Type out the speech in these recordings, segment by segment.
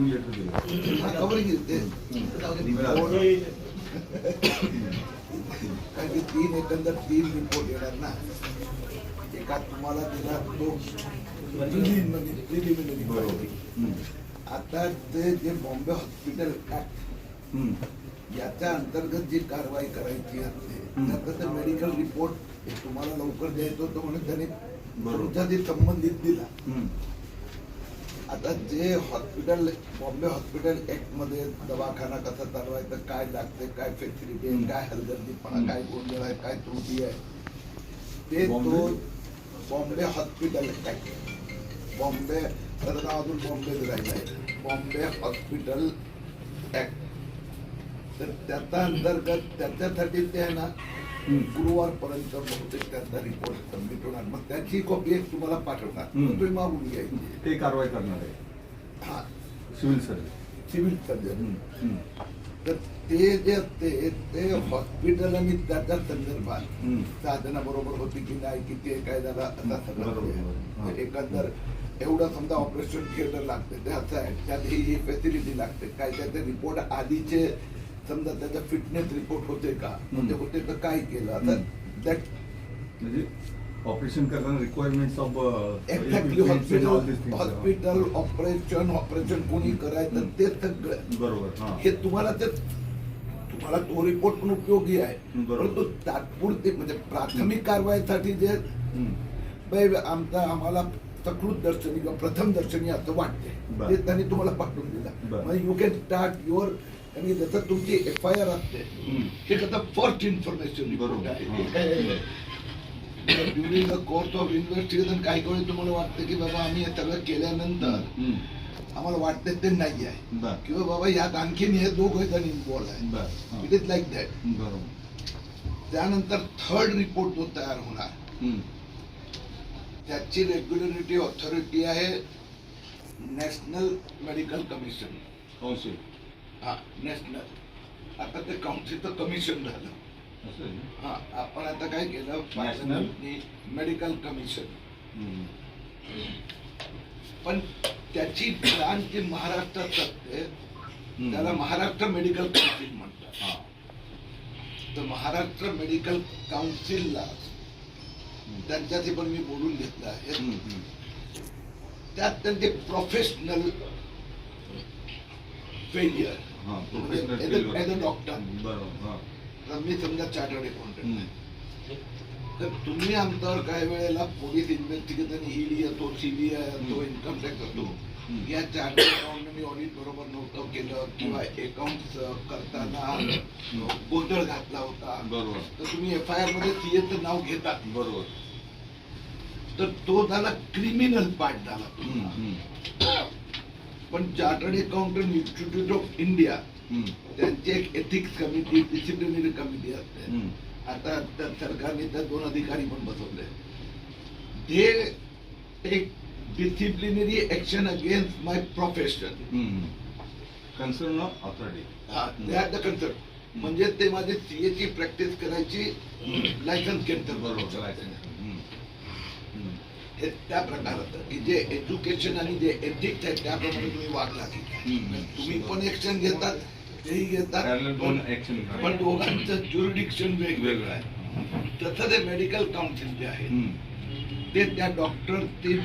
Warning letter दिलं कारण की तीन एकंदर तीन रिपोर्ट येणार ना एका तुम्हाला दिला तो. हम्म. आता ते जे बॉम्बे हॉस्पिटल ऍक्ट. याच्या अंतर्गत जी कारवाई करायची असते. त्याचं ते मेडिकल रिपोर्ट तुम्हाला लवकर द्यायचं होतं म्हणून त्याने ते संबंधित दिला. आता जे हॉस्पिटल बॉम्बे हॉस्पिटल ऍक्टमध्ये दवाखाना कसा चालवायचा काय लागते काय फॅसिलिटी आहे. काय हलगर्जीपणा हम्म. काय गोंधळ आहे काय त्रुटी आहे ते तो बॉम्बे? हॉस्पिटल ऍक्ट बॉम्बे त्याचं नाव अजून बॉम्बे राहिलं आहे बॉम्बे हॉस्पिटल ऍक्ट तर त्याच्या अंतर्गत त्याच्यासाठी ते आहे ना. गुरुवारपर्यंत बहुतेक त्याचा रिपोर्ट सबमिट होणार मग त्याची कॉपी एक तुम्हाला पाठवणार. तुम्ही मागून घ्यायची. ते कारवाई करणार आहे. हा. Civil surgeon. Civil surgeon. तर ते जे असते ते हॉस्पिटल आणि त्याच्या संदर्भात हम्म. साधना बरोबर होती की नाही किती आहे, काय झालं असा सगळं ते. तर एकंदर एवढं समजा ऑपरेशन थिएटर लागते ते असं आहे त्यात ही ही फॅसिलिटी लागते. काय त्याचे रिपोर्ट आधीचे समजा त्याचा फिटनेस रिपोर्ट होते का? म्हणजे. होते तर काय केलं? आता. दॅट म्हणजे ऑपरेशन करताना requirements of exactly hospital hospital operation operation कोणी करायचं ते सगळं. बरोबर हा. तुम्हाला ते तुम्हाला तो रिपोर्ट पण उपयोगी आहे. परंतु तात्पुरते म्हणजे प्राथमिक कारवाईसाठी जे आमचा आम्हाला सकृत दर्शनी किंवा प्रथम दर्शनी असं वाटते. ते त्यांनी तुम्हाला पाठवून दिलं. यू कॅन स्टार्ट युअर आणि जसं तुमची एफ आय आर असते. हे कसं फर्स्ट इन्फॉर्मेशन बरोबर. आहे. During the course of investigation काही वेळी तुम्हाला वाटतं की बाबा आम्ही हे सगळं केल्यानंतर. आम्हाला वाटतं ते नाही आहे. किंवा बाबा यात आणखीन हे दोघं जण इन्व्हॉल्व आहे. इट इज लाईक दॅट बरोबर. त्यानंतर थर्ड रिपोर्ट जो तयार होणार. त्याची रेग्युलरिटी ऑथॉरिटी आहे नॅशनल मेडिकल कमिशन कौन्सिल हा नॅशनल आता ते काउन्सिलचं कमिशन झालं? हा आपण आता काय केलं? Medical commission. पण त्याची ब्रांच जी महाराष्ट्रात असते. त्याला महाराष्ट्र मेडिकल काउन्सिल म्हणतात हा. तर महाराष्ट्र मेडिकल काउन्सिलला त्यांच्याशी पण मी बोलून घेतलं आहे. त्यात त्यांचे प्रोफेशनल फेलियर हा, professional as failure. A doctor बरोबर हा. तर मी समजा चार्टर्ड अकाउंटंट. तर तुम्ही आमच्यावर काही वेळेला पोलीस इन्व्हेस्टिगेशन ईडी येतो सीबीआय हम्म. Income tax hmm. या चार्टर्ड अकाउंटने ऑडिट बरोबर नव्हतं केलं किंवा अकाउंट करताना गोंधळ घातला होता बरोबर तर तुम्ही एफ आय आरमध्ये सीएचं नाव घेतात बरोबर तर तो झाला क्रिमिनल पार्ट झाला. पण chartered accountant institute of India. त्यांची एक एथिक्स कमिटी डिसिप्लिनरी कमिटी असते. आता त्या सरकारने त्या दोन अधिकारी पण बसवले ते take disciplinary action against my profession. They are the concert म्हणजे ते माझे सीए ची प्रॅक्टिस करायची लायसन्स केलं बरोबर. हे त्या प्रकारात की जे एज्युकेशन आणि जे एथिक्स आहे त्याप्रमाणे तुम्ही वागला की. तुम्ही पण ऍक्शन घेतात तेही घेतात पण- दोघांचं ज्युरिडिक्शन वेगवेगळं वेगळं आहे तसं ते मेडिकल काउन्सिल जे आहे. ते त्या डॉक्टर ते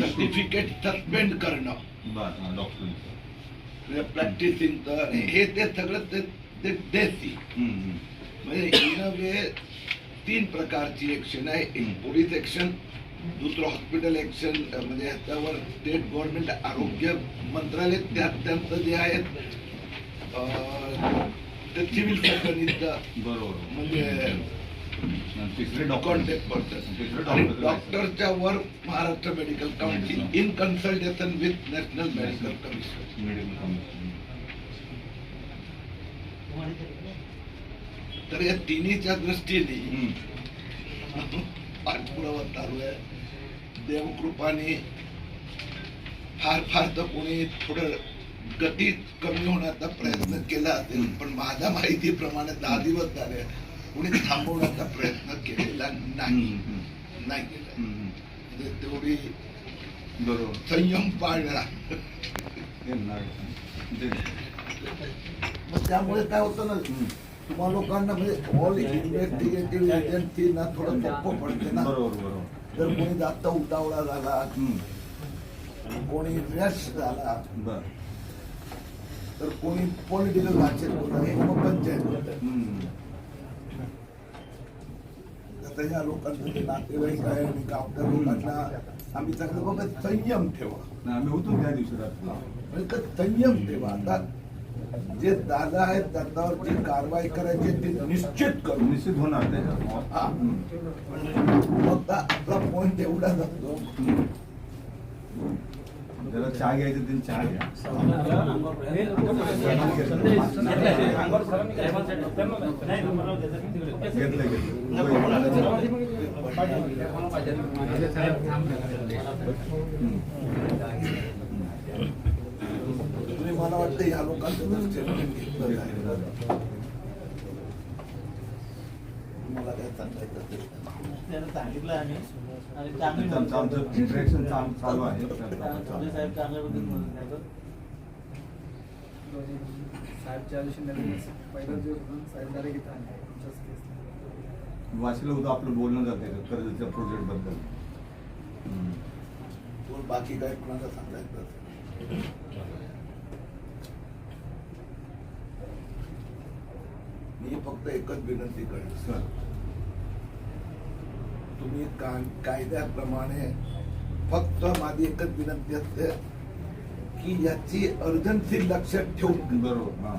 सर्टिफिकेट सस्पेंड करणं हा, डॉक्टरांचं. प्रॅक्टिसिंगचं हे ते सगळं ते ते देसी. म्हणजे इन अ वे तीन प्रकारची ऍक्शन आहे. पोलीस ऍक्शन दुसरं हॉस्पिटल ऍक्शन म्हणजे ह्याच्यावर स्टेट गव्हर्नमेंट आरोग्य मंत्रालय त्यात त्यांचं जे आहे अं, ते सिव्हिल बरोबर. म्हणजे तिसरे कॉन्टॅक्ट पर्सन आणि डॉक्टरच्या वर Maharashtra medical council in consultation with national medical commission तर या तिन्हीच्या दृष्टीने. पाठपुरावा चालू आहे देवकृपाने फार फार तर कोणी थोडं गती कमी होण्याचा प्रयत्न केला असेल. पण माझ्या माहितीप्रमाणे दहा दिवस झाले कोणी थांबवण्याचा प्रयत्न केलेला नाही. नाही केला. म्हणजे तेवढी बरोबर संयम पाळला मग त्यामुळे काय होतं ना. तुम्हा लोकांना म्हणजे ऑल इन्व्हेस्टिगेटिव्ह एजन्सी ना थोडं सोपं पडते ना. बरोबर बरोबर. जर कोणी जास्त उतावळा झाला. कोणी रॅश झाला बर. तर कोणी पॉलिटिकल भाषेत बोलणार हे मग पंचायत. आता या जे नातेवाईक आहे आणि गावच्या लोकांना आम्ही सांगतो बाबा संयम ठेवा. आम्ही होतो त्या दिवशी रात्री. म्हणजे तर संयम ठेवा. आता जे दादा आहेत त्यांच्यावर जी कारवाई करायची ती निश्चित करू. निश्चित होणार. फक्त आपला पॉईंट एवढा हम्म. ज्याला चहा घ्यायचं त्यांनी चहा घ्या. घेतलं मला वाटतं या लोकांचं स्टेटमेंट घेतलं आहे. मला काय सांगायचं सांगितलं आम्ही आणि चांगली आमचं चालू आहे. साहेब. साहेबच्या दिवशी नवीन पहिला दिवस होता साहेब डायरेक्ट इथं आपलं बोलणं जाते कर्जच्या प्रोजेक्टबद्दल. बाकी काय कोणाला सांगायचं? मी फक्त एकच विनंती करेन सर तुम्ही का- कायद्याप्रमाणे फक्त माझी एकच विनंती असते की याची अर्जन्सी लक्षात ठेवून बरोबर हा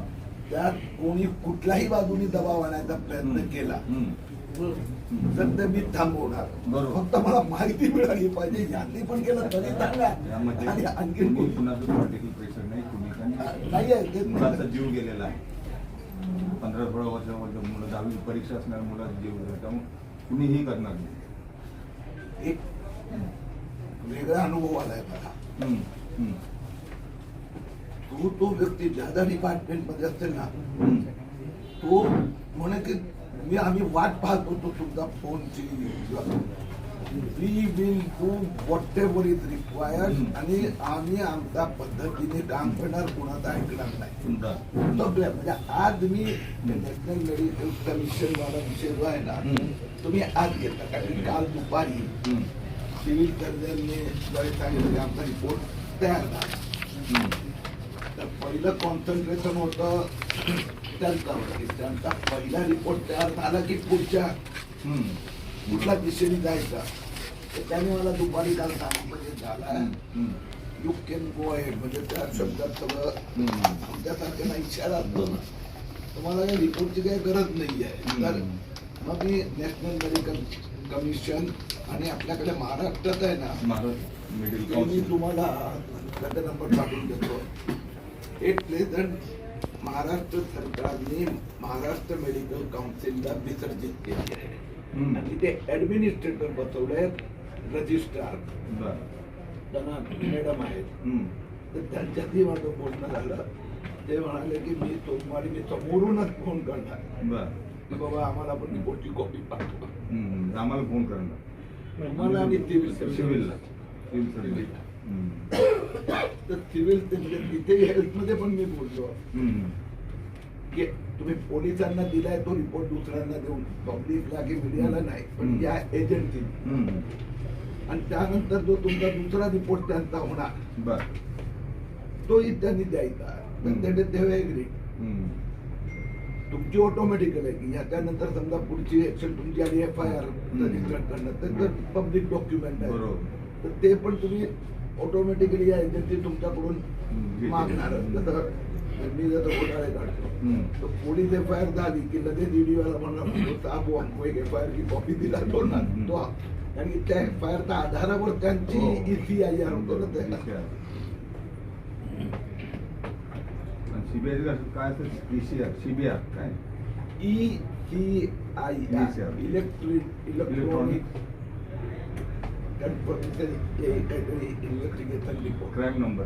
त्यात कोणी कुठल्याही बाजूनी दबाव आणायचा प्रयत्न. केला. तर ते मी थांबवणार बरोबर. फक्त मला माहिती मिळाली पाहिजे यांनी पण केलं तरी सांगा यामध्ये आणि आणखीन कुणी कोणी- कुणाचं प्रेशर मुलाचा नाही. जीव गेलेला आहे पंधरा सोळा वर्षामध्ये मुलं दहावी परीक्षा असणाऱ्या मुलाचा जीव त्यामुळे कुणीही करणार नाही एक वेगळा अनुभव आलाय मला. तो तो व्यक्ती ज्या ज्या डिपार्टमेंटमध्ये असेल ना. तो म्हणे की मी आम्ही वाट पाहत होतो तुमचा फोनची we will do whatever is required. आणि आम्ही आमच्या पद्धतीने काम करणार कोणाचं ऐकणार नाही म्हणजे आज मी नॅशनल मेडिकल कमिशन वाला विषय जो आहे ना. तुम्ही आज घेता कारण की काल दुपारी. सिव्हिल सर्जनने सांगितलं की आमचा रिपोर्ट तयार झाला. तर पहिलं कॉन्सन्ट्रेशन होतं त्यांच्यावर त्यांचा पहिला रिपोर्ट तयार झाला की पुढच्या. कुठल्या दिशेने जायचा त्याने मला दुपारी काल सांगितलं की झाला. यू कॅन गो अहेड म्हणजे त्या शब्दात सगळं हम्म. आमच्यासारख्यांना इशारा असतो ना तुम्हाला या रिपोर्टची काही गरज नाही आहे तर मग मी नॅशनल मेडिकल कमिशन आणि आपल्याकडे महाराष्ट्रात आहे ना मी तुम्हाला नंबर पाठवून देतो. एक प्लेझंट महाराष्ट्र सरकारने महाराष्ट्र मेडिकल काउन्सिलला विसर्जित केली आहे. आणि ते ऍडमिनिस्ट्रेटर बसवले रजिस्ट्रार. त्यांना मॅडम आहेत. तर त्यांच्यातही माझं बोलणं झालं. ते म्हणाले की मी सोमवारी मी समोरूनच फोन करणार. की बाबा आम्हाला पण रिपोर्टची कॉपी पाठवा. आम्हाला फोन करणार मला आणि सिव्हिल सिव्हिलला सिव्हिल. तर सिव्हिल तिथे हेल्थमध्ये पण मी बोललो. की तुम्ही पोलिसांना दिलाय तो रिपोर्ट दुसऱ्यांना देऊन. पब्लिकला की मीडियाला नाही. पण या एजन्सी. आणि त्यानंतर जो तुमचा दुसरा रिपोर्ट त्यांचा होणार बरं. तोही त्यांनी द्यायचा. तर एग्री. तुमची ऑटोमॅटिकल आहे की याच्यानंतर समजा पुढची ऍक्शन तुमची आली एफ आय आर रजिस्टर करणं तर पब्लिक डॉक्युमेंट आहे. तर ते पण तुम्ही ऑटोमॅटिकली या एजन्सी तुमच्याकडून. मागणार जसं मी जसं घोटाळे काढतो हम्म. तो पोलीस एफ आय आर झाली की लगेच ईडी वाला म्हणणार हमको एक एफ आय आर की कॉपी दिला तो ना. तो कारण की त्या एफ आय आरच्या आधारावर त्यांची. ई सी आय आर होतो ना त्याला चं काय सीबीआर काय? E C I. R electric electronic report crime number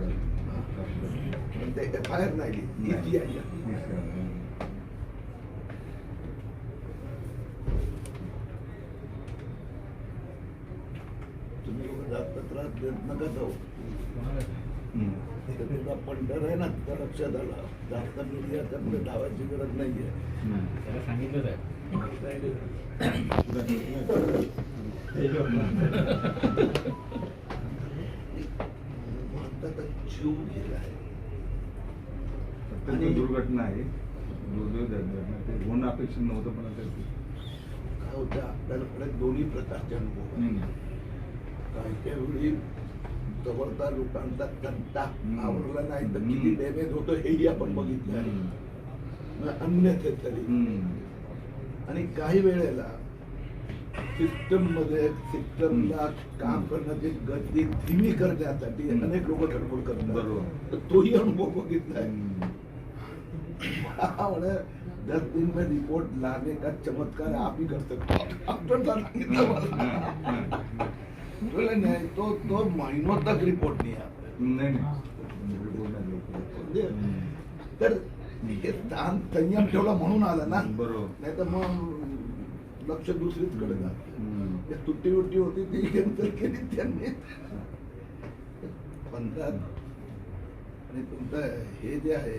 ते एफ आय आर नाही. ई सी आय आर तुम्ही लोक जास्त त्रास देत नका जाऊ ते तुझा पंढर आहे ना तुझं लक्षात आलं. जास्त मीडिया त्यामुळे धावायची गरज नाहीये. हम्म. त्याला सांगितलं भारताचा जीव गेलाय अत्यंत दुर्घटना आहे. दुर्दैव होणं अपेक्षित नव्हतं पण काय होतं आपल्याकडे दोन्ही प्रकारचे अनुभव आहेत. हम्म. काही काही वेळी जवळचा लोकांचा कंटा. आवरला नाही तर. किती डॅमेज होतं हेही आपण बघितलं आहे. तरी. आणि काही वेळेला सिस्टममध्ये सिस्टमला काम करण्याची गती धीमी करण्यासाठी. अनेक लोक धडपड करतात. तर तोही अनुभव बघितलाय. हा म्हणे दस दिन में रिपोर्ट लाने का चमत्कार आप ही कर सकते. डॉक्टर बोले, नाही तो तो महीनों तक रिपोर्ट नहीं आता नाही नाही. तर हे ताण संयम ठेवला म्हणून आला ना बरोबर. नाही तर मग लक्ष दुसरीचकडे जात हम्म. ते तुट्टी उट्टी होती ती कॅन्सल केली त्यांनी पंधरा आणि तुमचं हे जे आहे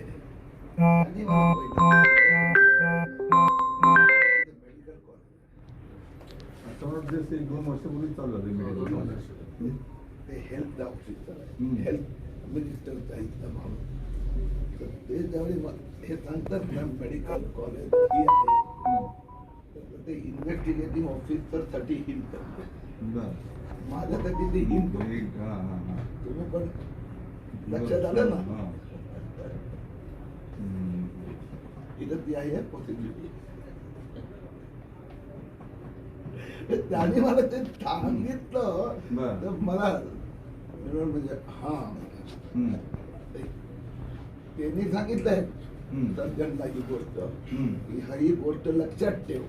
ते एक दोन वर्षापूर्वी चालू झालं. ते हेल्थ हम्म. हेल्थ मिनिस्टरचा इथला माणूस तर ते ज्यावेळी हे सांगतात ना मेडिकल कॉलेज ही आहे ते इन्व्हेस्टिगेटिंग ऑफिसरसाठी हिंट करते बरं. माझ्यासाठी ते हिंट एक- हा, हा, हा. तुम्ही पण लक्षात आलं ना हा. इथं ती आहे पॉसिबिलिटी त्याने मला ते सांगितलं. तर मला म्हणजे हा. त्यांनी सांगितलंय. सर्जनला ही गोष्ट. की हा गोष्ट लक्षात ठेव.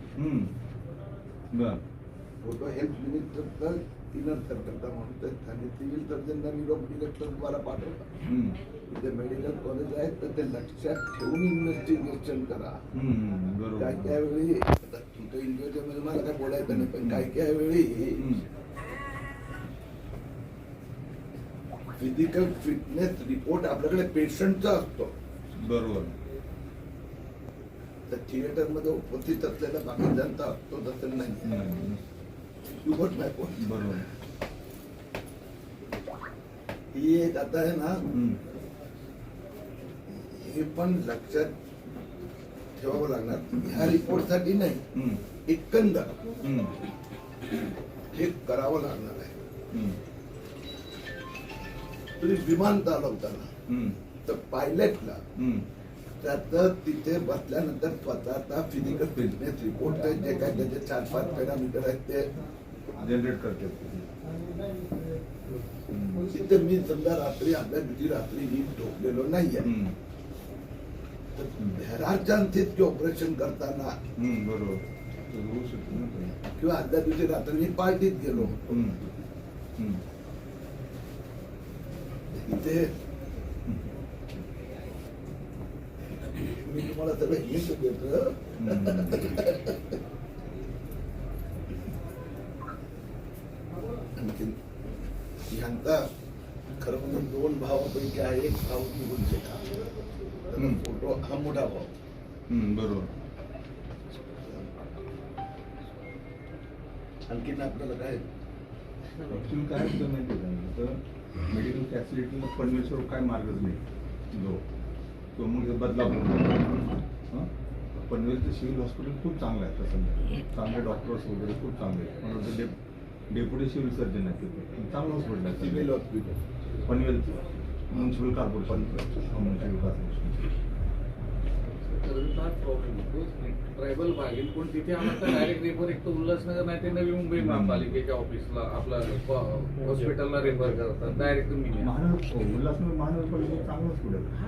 फोटो हेल्थ मिनिस्टरचा इनर माणूस आहे आणि सिव्हिल सर्जनला निरोप तर मला पाठवला इथे मेडिकल कॉलेज आहेत तर ते लक्षात ठेवून इन्व्हेस्टिगेशन करा. काय काय वेळी तुमचं मध्ये मला काय बोलायचं नाही पण काय काय वेळी. फिजिकल फिटनेस रिपोर्ट आपल्याकडे पेशंटचा असतो बरोबर तर थिएटरमध्ये उपस्थित असलेला बाकी जनता असतो तसं नाही नाही. My point. बरोबर ही एक आता आहे ना. हे पण लक्षात ठेवावं लागणार ह्या रिपोर्टसाठी नाही. एकंदर. हे करावं लागणार आहे. तुम्ही विमान चालवताना. तर पायलटला. त्याचं तिथे बसल्यानंतर स्वतःचा फिजिकल फिटनेस रिपोर्ट जे काय त्याचे चार पाच पॅरामीटर आहेत ते जनरेट करते. तिथे मी समजा रात्री आपल्या दुसरी रात्री मी झोपलेलो नाहीये की ऑपरेशन करताना. किंवा आदल्या दिवशी रात्री मी पार्टीत गेलो. इथे मी तुम्हाला सगळं हिंट देतो ह्यांचा खरं म्हणजे दोन भावापैकी आहे एक भाव निघून गेला. फोटो हा मोठा भाव हम्म. बरोबर. आणखीन आपल्याला काय? काय होतं माहिती मेडिकल फॅसिलिटीला पनवेश्वर काय मार्गच नाही. जो तो मग बदलापूर? पनवेलचं सिव्हिल हॉस्पिटल खूप चांगलं आहे तसं चांगले डॉक्टर्स वगैरे खूप चांगले आहेत. डेप डेप्युटी सिव्हिल सर्जन आहेत तिथे. चांगलं हॉस्पिटल आहे. Civil hospital. Panvel municipal corporation అవును కార్పొరేషన్ ट्रायबल भागेल पण तिथे आम्हाला डायरेक्ट रेफर एक तर उल्हासनगर नाही ते नवी मुंबई महापालिकेच्या ऑफिसला आपला हॉस्पिटलला रेफर करतात. डायरेक्ट तुम्ही उल्हासनगर महानगरपालिका चांगलं हॉस्पिटल हा,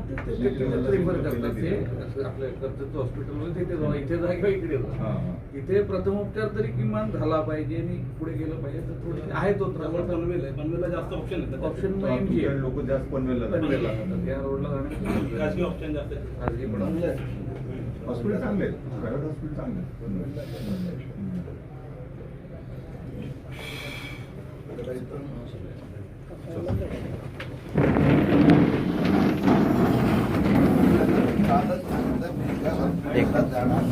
रेफर करतात ते. आपल्या कर्जत हॉस्पिटलमध्ये तिथे जाऊ इथे जा किंवा इकडे जा इथे प्रथमोपचार तरी किमान झाला पाहिजे आणि पुढे गेलं पाहिजे तर थोडी आहे तो त्रास. पनवेल आहे. पनवेलला जास्त ऑप्शन आहेत ऑप्शन आहे. लोक जास्त पनवेलला. पनवेलला जातात. त्या रोडला जाण्याचं ऑप्शन जास्त खाजगी पण. आहे. हॉस्पिटल चांगले आहेत प्रायव्हेट हॉस्पिटल चांगले आहेत एकदा जाणार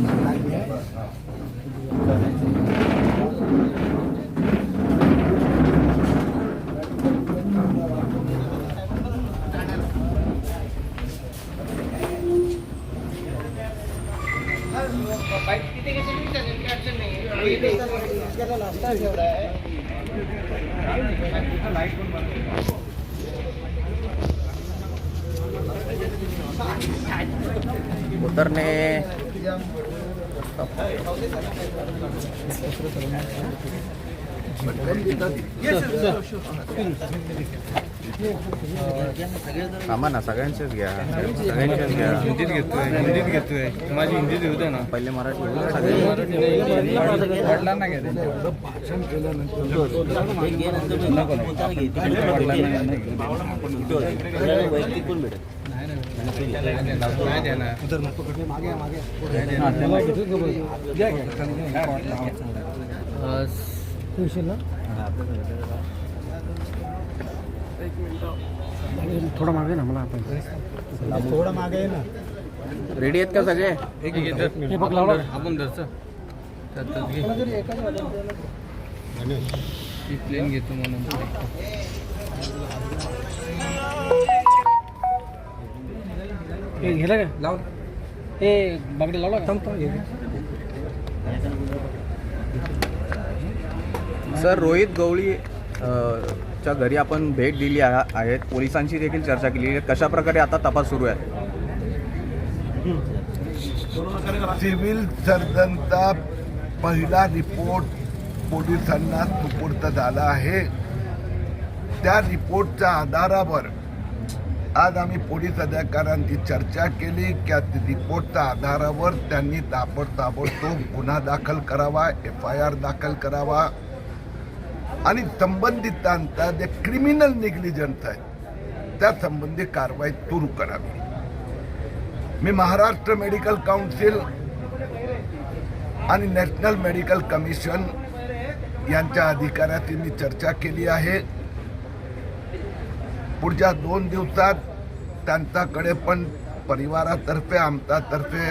थांबा ना सगळ्यांचेच घ्या. सगळ्यांचेच घ्या. हिंदीत घेतोय हिंदीत घेतोय. माझी हिंदीत होऊ दे ना. पहिले मराठी बोलू ना सगळे वडिलांना घ्या. थोडं मागे ना मला आपण. थोडं मागे आहे ना. रेडी आहेत का सगळे? एक. हे बघ, लावला. आपण धरचं. त्यातच घे. ती प्लेन घेतो म्हणून. हे गेलं का? लाव. हे बागडे लावला का? सर रोहित गवळी च्या घरी आपण भेट दिली आहेत. आहे पोलिसांशी देखील चर्चा केली आहे. कशा प्रकारे आता तपास सुरू आहे? सिव्हिल सर्जनचा पहिला रिपोर्ट पोलिसांना सुपूर्त झाला आहे. त्या रिपोर्टच्या आधारावर आज आम्ही पोलीस अधिकाऱ्यांची चर्चा केली. की त्या रिपोर्टच्या आधारावर त्यांनी ताबड ताबडतोब गुन्हा दाखल करावा एफ आय आर दाखल करावा. आणि संबंधितांचा जे क्रिमिनल निग्लिजन्स आहे त्या संबंधी कारवाई सुरू करावी. मी महाराष्ट्र मेडिकल काउन्सिल आणि नॅशनल मेडिकल कमिशन यांच्या अधिकाऱ्याची मी चर्चा केली आहे. पुढच्या दोन दिवसात त्यांच्याकडे पण परिवारातर्फे आमच्यातर्फे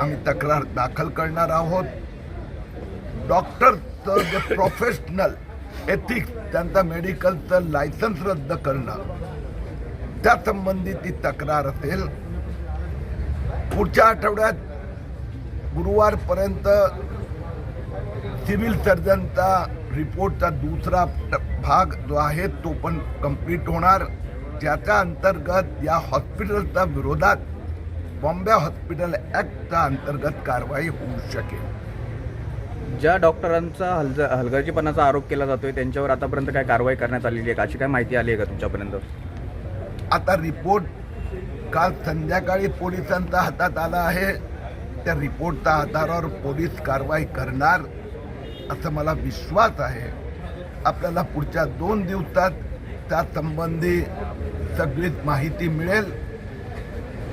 आम्ही तक्रार दाखल करणार आहोत. डॉक्टरचं जे प्रोफेशनल एथिक्स त्यांचा मेडिकलचं लायसन्स रद्द करणं. त्या संबंधी ती तक्रार असेल. पुढच्या आठवड्यात गुरुवारपर्यंत सिव्हिल सर्जनचा रिपोर्टचा दुसरा भाग जो आहे तो पण कंप्लीट होणार. ज्याच्या अंतर्गत या हॉस्पिटलच्या विरोधात बॉम्बे हॉस्पिटल ॲक्टच्या अंतर्गत कारवाई होऊ शकेल. ज्या डॉक्टरांचा हलज हलगर्जीपणाचा आरोप केला जातोय त्यांच्यावर आतापर्यंत काय कारवाई करण्यात आलेली आहे का? अशी काय माहिती आली आहे का तुमच्यापर्यंत? आता रिपोर्ट काल संध्याकाळी पोलिसांच्या हातात आला आहे. त्या रिपोर्टच्या आधारावर पोलीस कारवाई करणार असं मला विश्वास आहे. आपल्याला पुढच्या दोन दिवसात त्या संबंधी सगळीच माहिती मिळेल.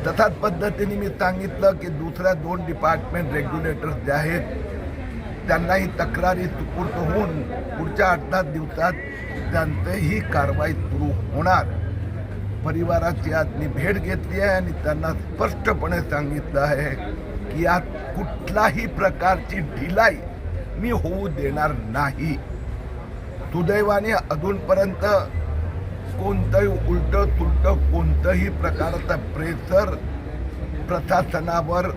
तसाच पद्धतीने मी सांगितलं की दुसऱ्या दोन डिपार्टमेंट रेग्युलेटर्स जे आहेत त्यांनाही तक्रारी सुपूर्द होऊन पुढच्या आठ दहा दिवसात त्यांचंही कारवाई सुरू होणार. परिवाराची आज मी भेट घेतली आहे आणि त्यांना स्पष्टपणे सांगितलं आहे की यात कुठलाही प्रकारची ढिलाई मी होऊ देणार नाही. सुदैवाने अजूनपर्यंत कोणतंही उलट तुलट कोणतंही प्रकारचा प्रेसर प्रशासनावर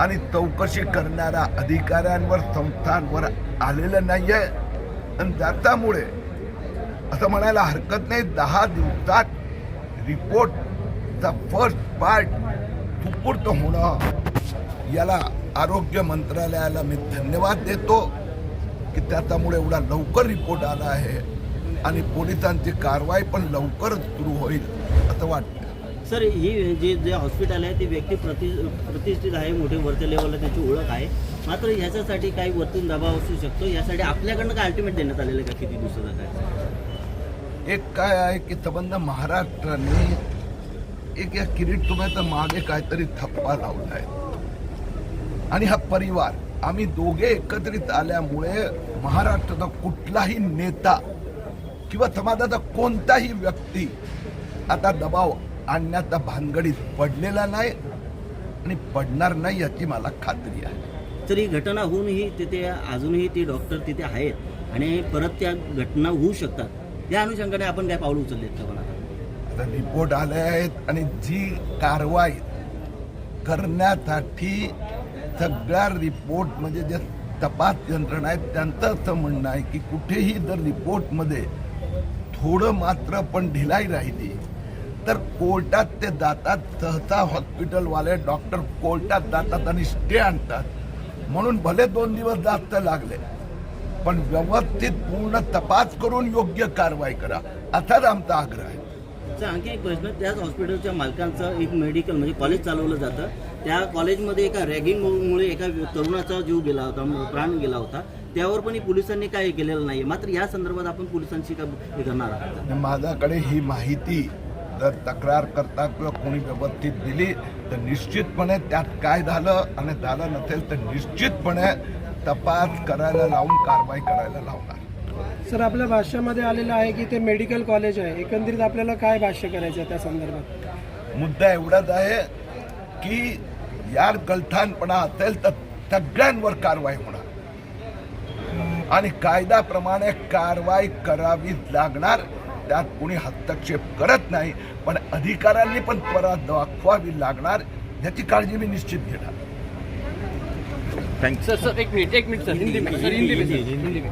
आणि चौकशी करणाऱ्या अधिकाऱ्यांवर संस्थांवर आलेलं नाही आहे आणि त्यामुळे असं म्हणायला हरकत नाही दहा दिवसात रिपोर्टचा फर्स्ट पार्ट सुपूर्त होणं याला आरोग्य मंत्रालयाला मी धन्यवाद देतो की त्याच्यामुळे एवढा लवकर रिपोर्ट आला आहे आणि पोलिसांची कारवाई पण लवकरच सुरू होईल असं वाटतं सर ही जे जे हॉस्पिटल आहे ती व्यक्ती प्रति प्रतिष्ठित आहे मोठे वरच्या लेवलला त्याची ओळख आहे. मात्र ह्याच्यासाठी काही वरतून दबाव असू शकतो. यासाठी आपल्याकडनं काय अल्टिमेट देण्यात आलेलं आहे का किती दिवसाचा काय? एक काय आहे की संबंध महाराष्ट्राने एक या किरीट तुम्हाला मागे काहीतरी थप्पा लावला आहे आणि हा परिवार आम्ही दोघे एकत्रित आल्यामुळे महाराष्ट्राचा कुठलाही नेता किंवा समाजाचा कोणताही व्यक्ती आता दबाव आणण्याचा भानगडीत पडलेला नाही आणि पडणार नाही याची मला खात्री आहे. तर ही घटना होऊनही तिथे अजूनही ते डॉक्टर तिथे आहेत आणि परत त्या घटना होऊ शकतात. या अनुषंगाने आपण काय पावलं उचललेत का पण आता? आता रिपोर्ट आले आहेत आणि जी कारवाई करण्यासाठी सगळ्या रिपोर्ट म्हणजे जे तपास यंत्रणा आहेत त्यांचं असं म्हणणं आहे की कुठेही जर रिपोर्टमध्ये थोडं मात्र पण ढिलाई राहिली तर कोर्टात ते जातात. सहसा हॉस्पिटलवाले डॉक्टर कोर्टात जातात आणि स्टे आणतात. म्हणून भले दोन दिवस जास्त लागले पण व्यवस्थित पूर्ण तपास करून योग्य कारवाई करा. असाच आमचा आग्रह आहे. आणखी एक प्रश्न. त्याच हॉस्पिटलच्या मालकांचं एक मेडिकल म्हणजे कॉलेज चालवलं जातं. त्या कॉलेजमध्ये एका रॅगिंगमुळे एका तरुणाचा जीव गेला होता प्राण गेला होता. त्यावर पण पोलिसांनी काय केलेलं नाही मात्र या संदर्भात आपण पोलिसांशी का हे करणार आहात? माझ्याकडे ही माहिती जर तक्रार करता किंवा कोणी व्यवस्थित दिली तर निश्चितपणे त्यात काय झालं आणि झालं नसेल तर निश्चितपणे तपास करायला लावून कारवाई करायला लावणार. सर आपल्या भाष्यामध्ये आलेलं आहे की ते मेडिकल कॉलेज आहे. एकंदरीत आपल्याला काय भाष्य करायचं आहे त्या संदर्भात? मुद्दा एवढाच आहे की यार गलथानपणा असेल तर सगळ्यांवर कारवाई होणार. आणि कायद्याप्रमाणे कारवाई करावीच लागणार. त्यात कोणी हस्तक्षेप करत नाही पण अधिकाऱ्यांनी पण परत दाखवावी लागणार याची काळजी मी निश्चित घेणार. थँक्यू सर सर एक मिनिट एक मिनिट सर हिंदी में सर हिंदी में सर हिंदी में.